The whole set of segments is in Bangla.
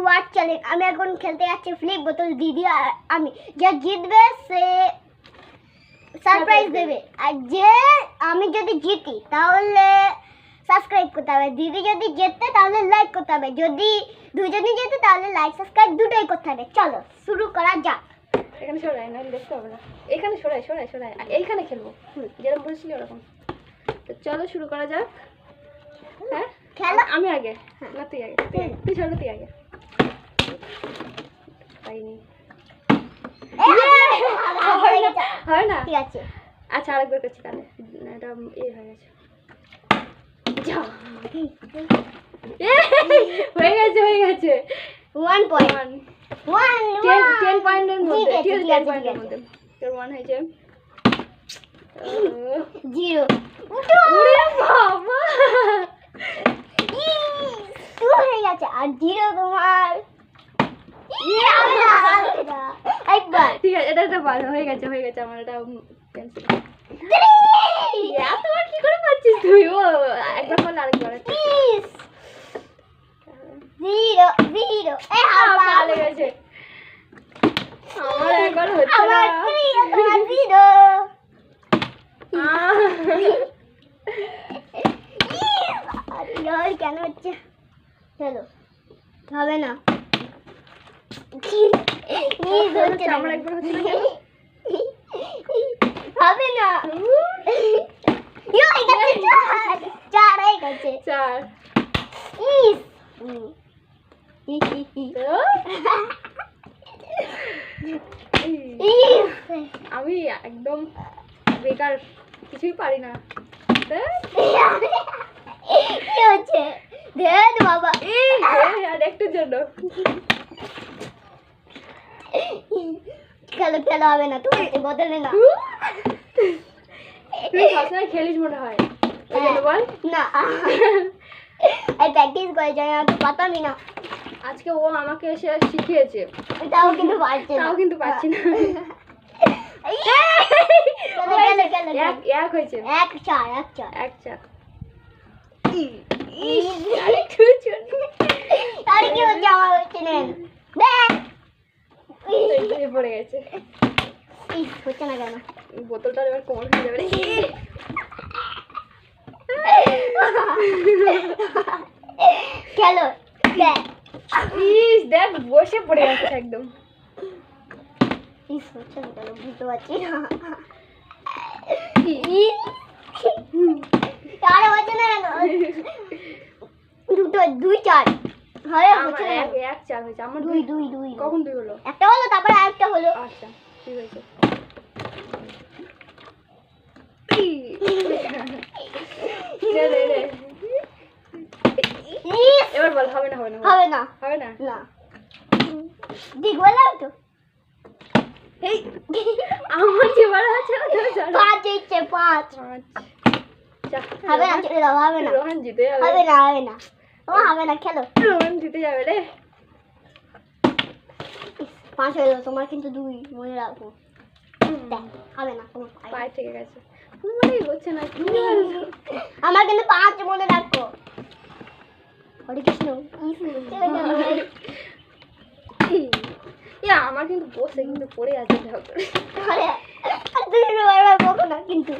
টু আর চ্যালেঞ্জ আমি এখন খেলতে যাচ্ছি ফ্লিপ বোতল দিদি আর আমি। যে জিতবে সে সারপ্রাইজ দেবে। আর যে আমি যদি জিতি তাহলে সাবস্ক্রাইব করতে হবে। দিদি যদি জেতে তাহলে লাইক করতে হবে। যদি দুজনই জেতে তাহলে লাইক সাবস্ক্রাইব দুটোই করতে হবে। চলো শুরু করা যাক। এখানে সরাই নাহলে দেখতে হবে না। এখানে সরাই সরাই সরাই। আর এইখানে খেলব। যেরকম বলছিলি ওরকম। তো চলো শুরু করা যাক। হ্যাঁ? খেলো। আমি আগে। না তুই আগে। তুই আগে। তুই সরো তুই আগে। পাইনি। হয় না না। ঠিক আছে। আচ্ছা আরেকবার করছি তাহলে। এটা এ হয়ে গেছে। যা। এ, হয়ে গেছে হয়ে গেছে। One point one one ten ten পয়েন্টের মধ্যে। ঠিক আছে, ঠিক আছে ঠিক টেন আছে, পয়েন্টের মধ্যে। তোর ওয়ান হয়েছে। জিরো বাবা। টু হয়ে গেছে। আর জিরো তোমার। ইয়ে। একবার ঠিক আছে এটা একটা ভালো হয়ে গেছে হয়ে গেছে আমার এটা ক্যান্সেল এতবার কি করে পাচ্ছিস তুই? ও একবার করলে আরেকবার জিরো জিরো এ ভালো গেছে আমার একবার হচ্ছে আমার জিরো কেন হচ্ছে? চলো হবে না। প্লিজ হচ্ছে আমার একবার হচ্ছে না হবে না চার হয়ে গেছে চার ইস। আমি একদম বেকার কিছুই পারি না। কি হচ্ছে দেখ বাবা এই, আর একটুর জন্য খেলো খেলো হবে না তোমার বদলে না। তুই সবসময় খেলিস মনে হয়? ওই বল। না। এই প্র্যাকটিস করে যাই আমি পাতামই না। আজকে ও আমাকে এসে শিখিয়েছে। তাও কিন্তু পারছে না। তাও কিন্তু পাচ্ছি না। এক এক হয়েছে। এক চার এক চার। এক চার। আরে কি হচ্ছে আমার হচ্ছে না দেখ। পড়ে গেছে। ইস, হচ্ছে না কেন? বোতলটা এবার কোমর যাবে। খেলো দেখ। ইস দেখ বসে পড়ে গেছে একদম। ইস হচ্ছে না কেন? বুঝতে পারছি না। আরে হচ্ছে না কেন? দুটো দুই চার। আরে হচ্ছে না এক এক চার হয়েছে। আমার দুই দুই। দুই কখন দুই হলো? একটা হলো তারপরে আরেকটা হলো। আচ্ছা ঠিক হয়েছে দে, দে, দে। ইস, এবার বল হবে না হবে না হবে না। হবে না। না? ঠিক বললাম তো এই আমার যে বার আছে পাঁচ ইচ্ছে পাঁচ। পাঁচ। হবে না ছেড়ে দাও হবে না। রোহান জিতে হবে না হবে না। তোমার হবে না খেলো। জিতে যাবে রে। পাঁচ হলো তোমার কিন্তু দুই মনে রাখো। হবে না তোমার পায়ে। থেকে গেছে। মনেই হচ্ছে না আমার কিন্তু পাঁচ মনে রাখো। হরে কৃষ্ণ আমার কিন্তু বসে কিন্তু পড়ে আছে দেখো তো। তুমি বারবার বকো না কিন্তু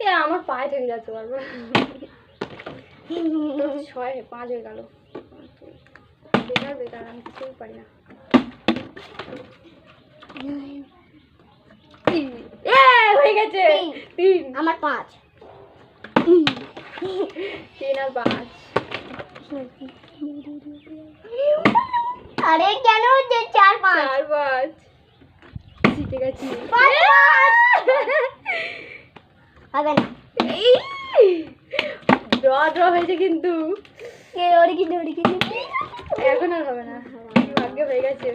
এ আমার পায়ে থেকে যাচ্ছে বারবার। ছয় পাঁচ হয়ে গেল। বেকার বেকার আমি কিছুই পারি না। হয়ে গেছে। তিন। আমার পাঁচ। তিন আর পাঁচ। আরে কেন হচ্ছে চার পাঁচ? চার পাঁচ। জিতে গেছি। হবে না। ড্র ড্র হয়েছে কিন্তু। ওরে কিছু ওরে এখন আর হবে না। কি হয়ে গেছে।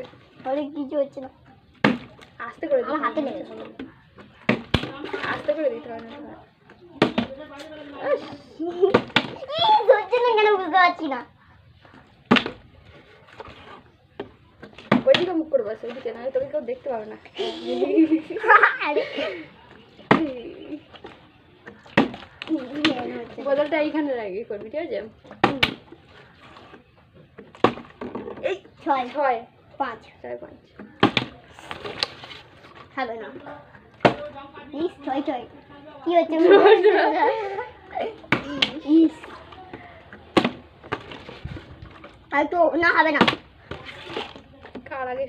ওরে কিছু হচ্ছে না। আস্তে করে আমার হাতে। লেগেছে আস্তে করে দিতে হবে না কেন? বুঝতে পারছি না। ওইদিকে মুখ করে বসে ওইদিকে না তোকে কেউ দেখতে পাবে না আরে বোতলটা এইখানে রাখি করবি ঠিক আছে? এই ছয়। ছয়। পাঁচ। ছয় পাঁচ। হবে না। প্লিজ ছয় ছয়। কি হচ্ছে? ইস। আর তো না হবে না। কার আগে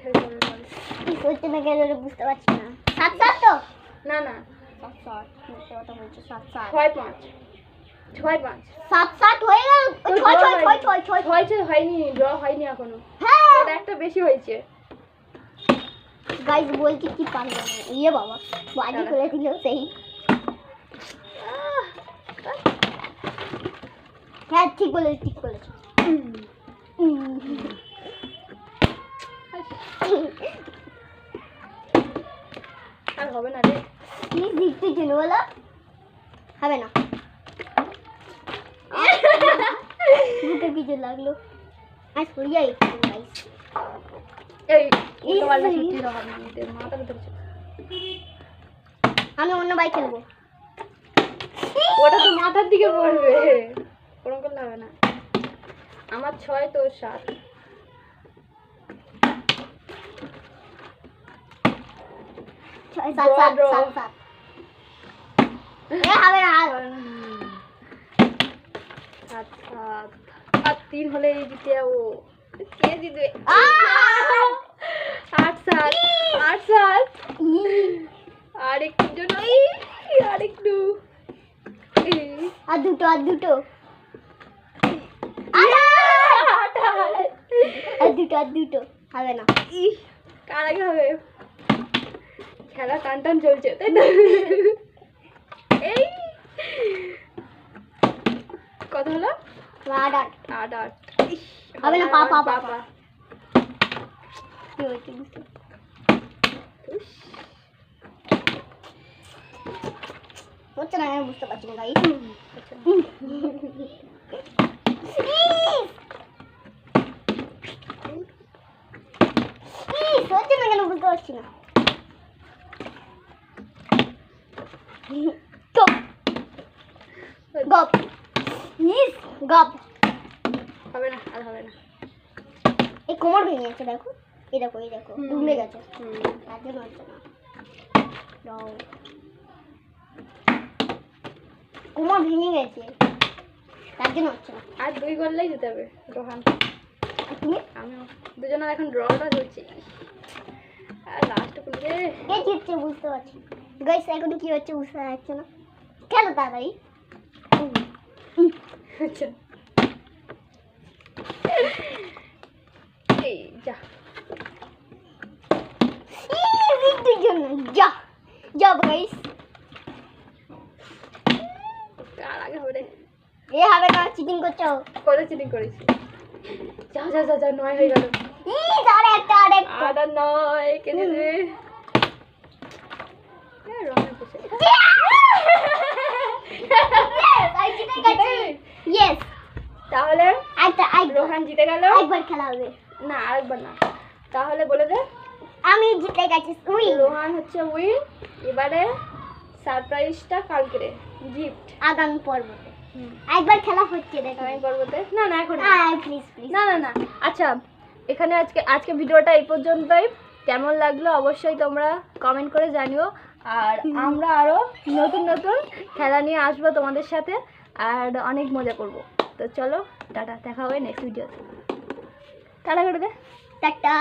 কেন বুঝতে পারছি না। সাত সাত তো? না না। সাত সাত মিথ্যে কথা বলছো সাত সাত ছয় পাঁচ। ছয় পাঁচ। সাত সাত হয়ে গেল। ছয় ছয় ছয় ছয় ছয় ছয়। ছয় হয়নি ড্র হয়নি এখনও। হ্যাঁ। ওটা একটা বেশি হয়েছে। গাইজ বলছি কি না। ইয়ে বাবা বাজি দাঁড়া। দিল সেই। হ্যাঁ ঠিক বলেছ ঠিক বলেছ আর হবে না রে। দেখতে বলো? হবে না। দুটো কিছু লাগল। আজ মাথাটা ধরছে আমি অন্য বাইক খেলব। ওটা তো মাথার দিকে পড়বে। ওরকম করলে হবে না। আমার ছয় তো সাত। ছয় সাত সাত. সাত। না তিন আট সাত আট সাত আর জন্য আর একটু আর দুটো আর দুটো। আর দুটো আর দুটো না কার খেলা টান টান চলছে তাই তো এই। কত হলো? আট আট আট আট ইস, হবে না, পা, পা, পা, পা। কি হয়েছে বুঝতে? উস, হচ্ছে না আমি বুঝতে পারছি না গাইস আচ্ছা। হচ্ছে না কেন বুঝতে পারছি না। গপ গপ ইস গপ হবে না আর হবে না এই কোমর ভেঙে গেছে দেখো। এই দেখো এই দেখো হুম। গেছে। তার জন্য হচ্ছে না। কোমর ভেঙে গেছে। তার জন্য হচ্ছে না। আর দুই করলেই যেতে হবে রোহান। তুমি? আমিও। দুজনের এখন ড্রটা চলছে আর লাস্ট করলে কে জিতছে বুঝতে পারছি। গাইস এখন কি হচ্ছে বুঝতে পারছে না। কেন তাড়াতাড়ি আচ্ছা এই যা জিততে জন্য যা যা গাইস কার আগে হবে রে এ হবে না চিটিং করছ কত চিটিং করেছি যা যা যা যা নয় হয়ে গেল ইস আরে একটা আরে একটা আর আর নয় কে দেবে এ, ইয়েস তাহলে একটা রোহান জিতে গেল। একবার খেলা হবে। না আরেকবার না। তাহলে বলে দে। আমি জিতে গেছি রোহান হচ্ছে উইন। এবারে সারপ্রাইজটা কালকে রে গিফট। আগামী পর্বতে। একবার খেলা হচ্ছে দেখো। আমি পর্বতে? না না এখন প্লিজ প্লিজ না না না। আচ্ছা এখানে আজকে আজকে ভিডিওটা এই পর্যন্তই। কেমন লাগল অবশ্যই তোমরা কমেন্ট করে জানিও। আর আমরা আরও নতুন নতুন খেলা নিয়ে আসব তোমাদের সাথে আর অনেক মজা করব। তো চলো টাটা দেখা হবে নেক্সট ভিডিওতে টাটা করে দে টাটা।